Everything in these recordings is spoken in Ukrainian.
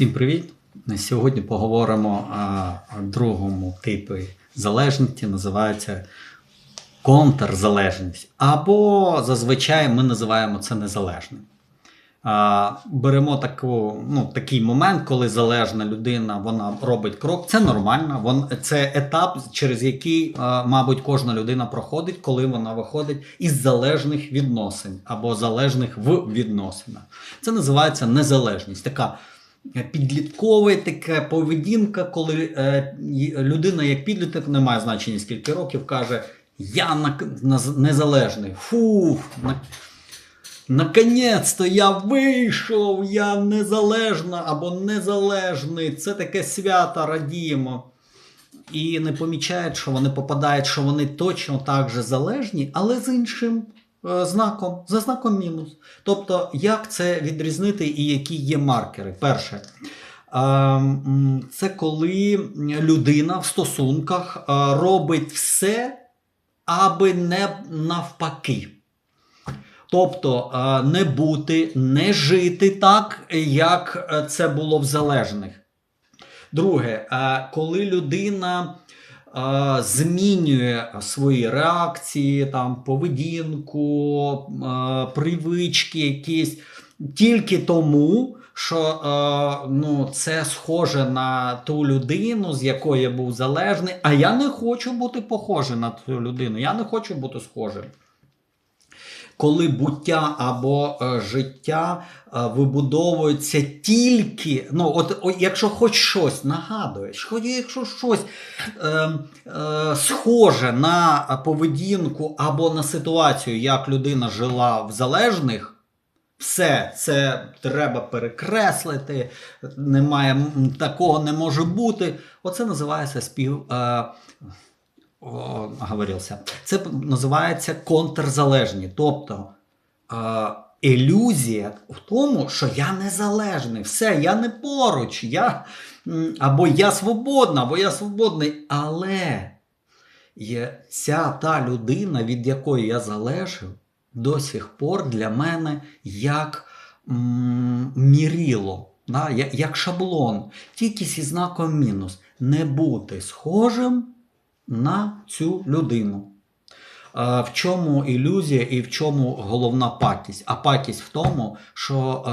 Всім привіт! Сьогодні поговоримо о другому типі залежності, називається контрзалежність. Або зазвичай ми називаємо це незалежним. Беремо таку, ну, такий момент, коли залежна людина вона робить крок. Це нормально. Вон, це етап, через який, мабуть, кожна людина проходить, коли вона виходить із залежних відносин або залежних в відносинах. Це називається незалежність. Така підліткова така поведінка, коли е, людина, як підліток, не має значення скільки років, каже: Я незалежний. Фу, на, Наконець-то я вийшов, я незалежна або незалежний. Це таке свято радіємо. І не помічають, що вони попадають, що вони точно так же залежні, але з іншим е, знаком, за знаком мінус. Тобто, як це відрізнити і які є маркери? Перше, е, це коли людина в стосунках е, робить все, аби не навпаки. Тобто е, не бути, не жити так, як е, це було в залежних. Друге, е, коли людина е, змінює свої реакції, там, поведінку, привички якісь. Тільки тому, що ну, це схоже на ту людину, з якої я був залежний, а я не хочу бути похожий на ту людину, я не хочу бути схожим коли буття або е, життя е, вибудовується тільки, ну, от, якщо хоч щось нагадуєш, хоч якщо щось е, е, схоже на поведінку або на ситуацію, як людина жила в залежних. Все це треба перекреслити, немає такого не може бути. Оце називається спів. Е, о, оговорився. Це називається контрзалежні. Тобто ілюзія в тому, що я незалежний, все, я не поруч, я, або я свободна, або я свободний. Але є ця та людина, від якої я залежив, до сих пор для мене як міріло, да, як шаблон, тільки зі знаком мінус. Не бути схожим на цю людину. В чому ілюзія і в чому головна пакість? А пакість в тому, що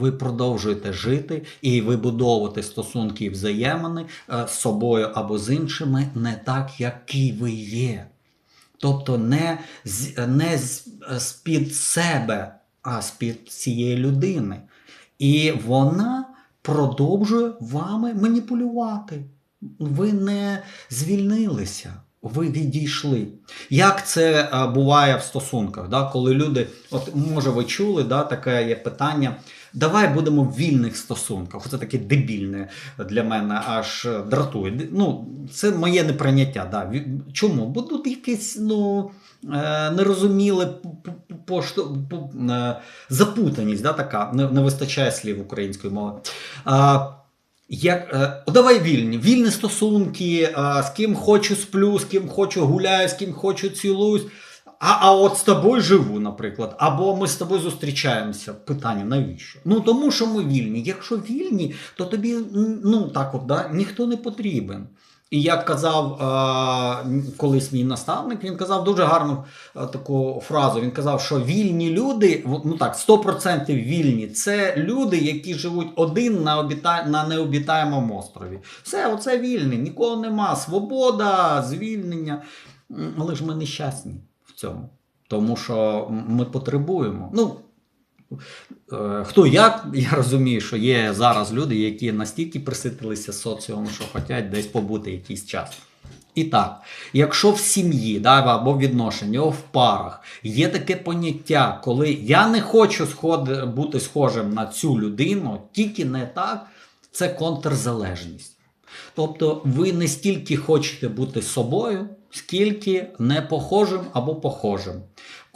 ви продовжуєте жити і вибудовувати стосунки і взаємини з собою або з іншими не так, які ви є. Тобто не, не з-під себе, а з-під цієї людини. І вона продовжує вами маніпулювати. Ви не звільнилися, ви відійшли. Як це е, буває в стосунках, да? коли люди, от може ви чули, да, таке є питання. Давай будемо в вільних стосунках. Це таке дебільне для мене аж е, дратує. Ну, це моє неприйняття. Да. Чому? Бо тут якесь ну, е, нерозуміле п- п- пошто- п- е, запутаність, да, така, не, не вистачає слів української мови. А, як, е, давай вільні, вільні стосунки, е, з ким хочу сплю, з ким хочу гуляю, з ким хочу цілуюсь. А, а от з тобою живу, наприклад, або ми з тобою зустрічаємося. Питання навіщо? Ну тому що ми вільні. Якщо вільні, то тобі ну так от да, ніхто не потрібен. І як казав е, колись мій наставник, він казав дуже гарну е, таку фразу. Він казав, що вільні люди, ну так, 100% вільні, це люди, які живуть один на, обіта... на необітаємому острові. Все, оце вільний, нікого нема. Свобода, звільнення. Але ж ми нещасні в цьому. Тому що ми потребуємо. Ну, Хто як, я розумію, що є зараз люди, які настільки приситилися соціуму, що хочуть десь побути якийсь час. І так, якщо в сім'ї да, або в відношенні, або в парах є таке поняття, коли я не хочу сход... бути схожим на цю людину, тільки не так, це контрзалежність. Тобто ви не стільки хочете бути собою, скільки не похожим або похожим.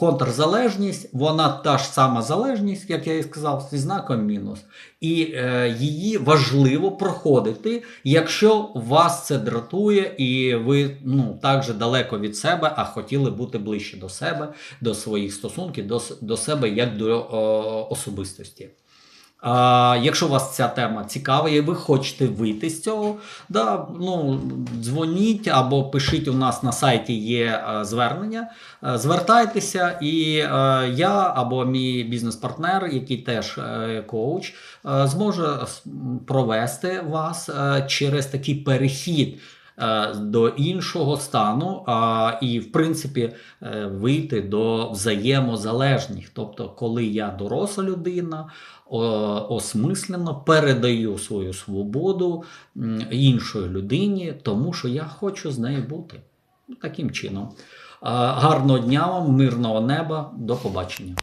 Контрзалежність, вона та ж сама залежність, як я і сказав, зі знаком мінус. І е, її важливо проходити, якщо вас це дратує, і ви ну, так же далеко від себе, а хотіли бути ближче до себе, до своїх стосунків, до, до себе як до е, особистості. А, якщо вас ця тема цікава і ви хочете вийти з цього, да, ну, дзвоніть або пишіть у нас на сайті є е, звернення, Е, звертайтеся, і е, я або мій бізнес-партнер, який теж коуч, зможе провести вас через такий перехід. Е, До іншого стану, а, і в принципі е, вийти до взаємозалежних. Тобто, коли я доросла людина, осмислено передаю свою свободу іншої людині, тому що я хочу з нею бути. Таким чином. Гарного дня вам, мирного неба, до побачення.